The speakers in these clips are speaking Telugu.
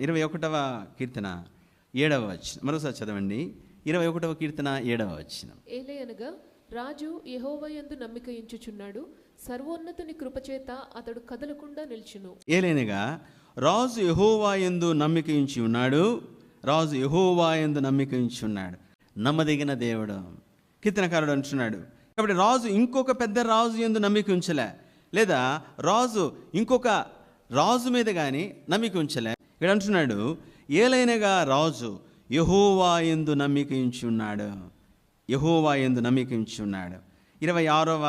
ఇరవై ఒకటవ కీర్తన ఏడవ వచ్చిన మరోసారి చదవండి. ఇరవై ఒకటవ కీర్తన ఏడవ వచ్చిన ఏలయనగా రాజు యెహోవాయందు నమ్మిక ఇంచుచున్నాడు సర్వోన్నతుని కృపచేత అతడు కదలకుండా నిల్చును. ఏలైనగా రాజు యహోవా యందు నమ్మిక ఉంచి ఉన్నాడు రాజు యహోవా యందు నమ్మిక ఉంచి ఉన్నాడు నమ్మదగిన దేవుడు. కీర్తనకారుడు అంటున్నాడు కాబట్టి రాజు ఇంకొక పెద్ద రాజు ఎందు నమ్మిక ఉంచలే. లేదా రాజు ఇంకొక రాజు మీద కానీ నమ్మిక ఉంచలే. ఇక్కడ అంటున్నాడు ఏలైనగా రాజు యహోవా ఎందు నమ్మిక ఉంచి ఉన్నాడు యహోవా ఎందు నమ్మిక ఉంచి ఉన్నాడు ఇరవై ఆరవ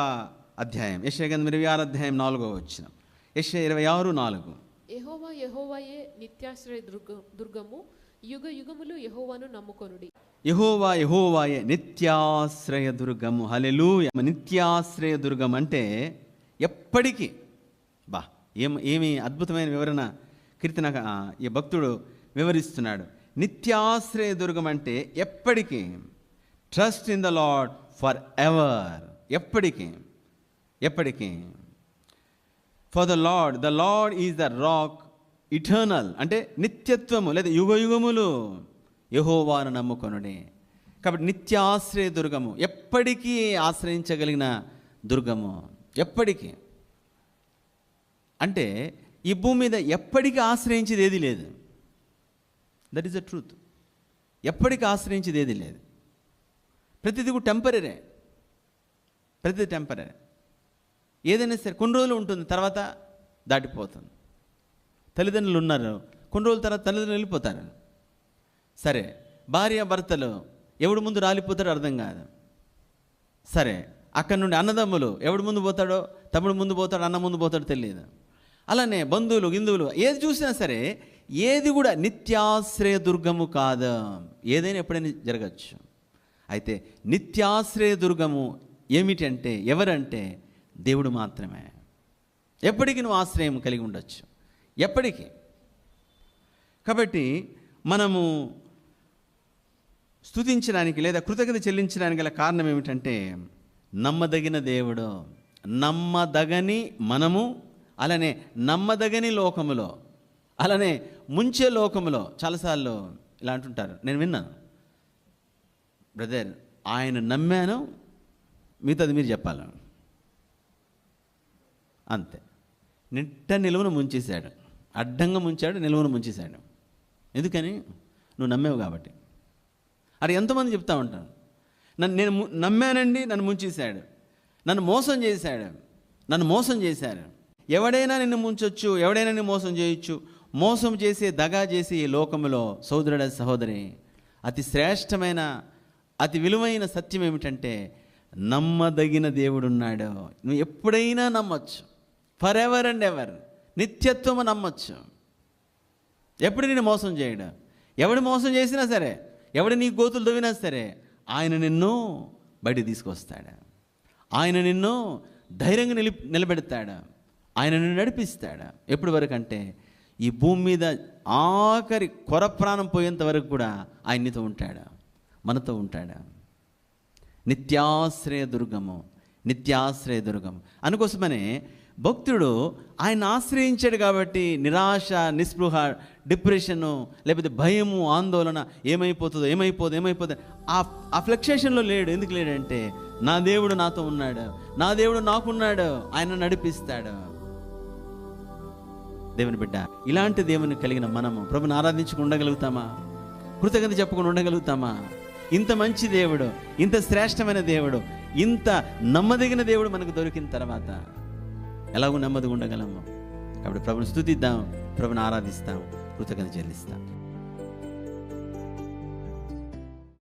అధ్యాయం యశ్వగంధం ఇరవై ఆరు అధ్యాయం నాలుగో వచ్చిన యశ్వ ఇరవై ఆరు నాలుగు. యెహోవా యెహోవాయే నిత్యాశ్రయ దుర్గ దుర్గము యుగ యుగములు యెహోవాను నమ్ముకొనుడి. యహోవా యహోవాయే నిత్యాశ్రయ దుర్గము. హలెలూయ నిత్యాశ్రయ దుర్గం అంటే ఎప్పటికీ బా ఏం ఏమి అద్భుతమైన వివరణ కీర్తన ఈ భక్తుడు వివరిస్తున్నాడు. నిత్యాశ్రయ దుర్గం అంటే ఎప్పటికీ trust in the lord forever ever ఎప్పటికీ ఎప్పటికీ. For the lord the lord is the rock eternal అంటే నిత్యత్వము లేదా యుగ యుగములు యహోవాను నమ్ముకొనుడే. కాబట్టి నిత్యాశ్రయ దుర్గము ఎప్పటికీ ఆశ్రయించగలిగిన దుర్గము. ఎప్పటికీ. అంటే ఈ భూమి మీద ఎప్పటికీ ఆశ్రయించేది ఏది లేదు. దట్ ఈస్ ద ట్రూత్ ఎప్పటికీ ఆశ్రయించేది ఏది లేదు. ప్రతిది కూడా టెంపరీ ప్రతిది టెంపరీ ఏదైనా సరే కొన్ని రోజులు ఉంటుంది తర్వాత దాటిపోతుంది. తల్లిదండ్రులు ఉన్నారు. కొన్ని రోజుల తర్వాత తల్లిదండ్రులు వెళ్ళిపోతారు. సరే భార్య భర్తలు ఎవడు ముందు రాలిపోతాడో అర్థం కాదు. సరే అక్కడి నుండి అన్నదమ్ములు ఎవడు ముందు పోతాడో తమ్ముడు ముందు పోతాడో అన్న ముందు పోతాడో తెలియదు. అలానే బంధువులు గిందువులు ఏది చూసినా సరే ఏది కూడా నిత్యాశ్రయ దుర్గము కాదు. ఏదైనా ఎప్పుడైనా జరగచ్చు. అయితే నిత్యాశ్రయ దుర్గము ఏమిటంటే ఎవరంటే దేవుడు మాత్రమే. ఎప్పటికీ నువ్వు ఆశ్రయం కలిగి ఉండొచ్చు. ఎప్పటికీ. కాబట్టి మనము స్తుతించడానికి లేదా కృతజ్ఞత చెల్లించడానికి గల కారణం ఏమిటంటే నమ్మదగిన దేవుడు నమ్మదగని మనము అలానే నమ్మదగని లోకములో అలానే ముంచే లోకములో చాలాసార్లు ఇలా అంటుంటారు. నేను విన్నాను. బ్రదర్ ఆయన నమ్మాను మిగతాది మీరు చెప్పాలి? అంతే. నిట్ట నిలువును ముంచేశాడు. అడ్డంగా ముంచాడు నిలువును ముంచేశాడు. ఎందుకని? నువ్వు నమ్మేవు కాబట్టి. అరే ఎంతమంది చెప్తా ఉంటాను నన్ను నేను నమ్మానండి నన్ను ముంచేశాడు. నన్ను మోసం చేశాడు. నన్ను మోసం చేశాడు ఎవడైనా నిన్ను ముంచొచ్చు ఎవడైనా నిన్ను మోసం చేయొచ్చు. మోసం చేసే దగా చేసే ఈ లోకములో సోదరుడ సహోదరి అతి శ్రేష్టమైన అతి విలువైన సత్యం ఏమిటంటే నమ్మదగిన దేవుడున్నాడు. నువ్వు ఎప్పుడైనా నమ్మచ్చు. ఫర్ ఎవర్ అండ్ ఎవర్ నిత్యత్వము నమ్మచ్చు. ఎప్పుడు నేను మోసం చేయడు? ఎవడు మోసం చేసినా సరే ఎవడు నీ గోతులు దవ్వినా సరే ఆయన నిన్ను బయట తీసుకొస్తాడు. ఆయన నిన్ను ధైర్యంగా నిలి నిలబెడతాడు. ఆయన నడిపిస్తాడు? ఎప్పటి వరకు అంటే ఈ భూమి మీద ఆఖరి కొర ప్రాణం పోయేంత వరకు కూడా ఆయన్నితో ఉంటాడు? మనతో ఉంటాడు? నిత్యాశ్రయ దుర్గము నిత్యాశ్రయ దుర్గం అందుకోసమనే భక్తుడు ఆయన ఆశ్రయించాడు కాబట్టి నిరాశ నిస్పృహ డిప్రెషను లేకపోతే భయము ఆందోళన ఏమైపోతుందో ఏమైపోదు ఏమైపోదు ఆ ఆ ఫ్లక్సేషన్లో లేడు. ఎందుకు లేడంటే నా దేవుడు నాతో ఉన్నాడు. నా దేవుడు నాకున్నాడు. ఆయన నడిపిస్తాడు. దేవుని బిడ్డ ఇలాంటి దేవుని కలిగిన మనము ప్రభుని ఆరాధించుకుండగలుగుతామా కృతజ్ఞత చెప్పుకుని ఉండగలుగుతామా? ఇంత మంచి దేవుడు ఇంత శ్రేష్టమైన దేవుడు ఇంత నమ్మదగిన దేవుడు మనకు దొరికిన తర్వాత ఎలాగో నెమ్మదిగా ఉండగలము? కాబట్టి ప్రభుని స్థుతిద్దాం ప్రభుని ఆరాధిస్తాం కృతజ్ఞత చెల్లిస్తాం.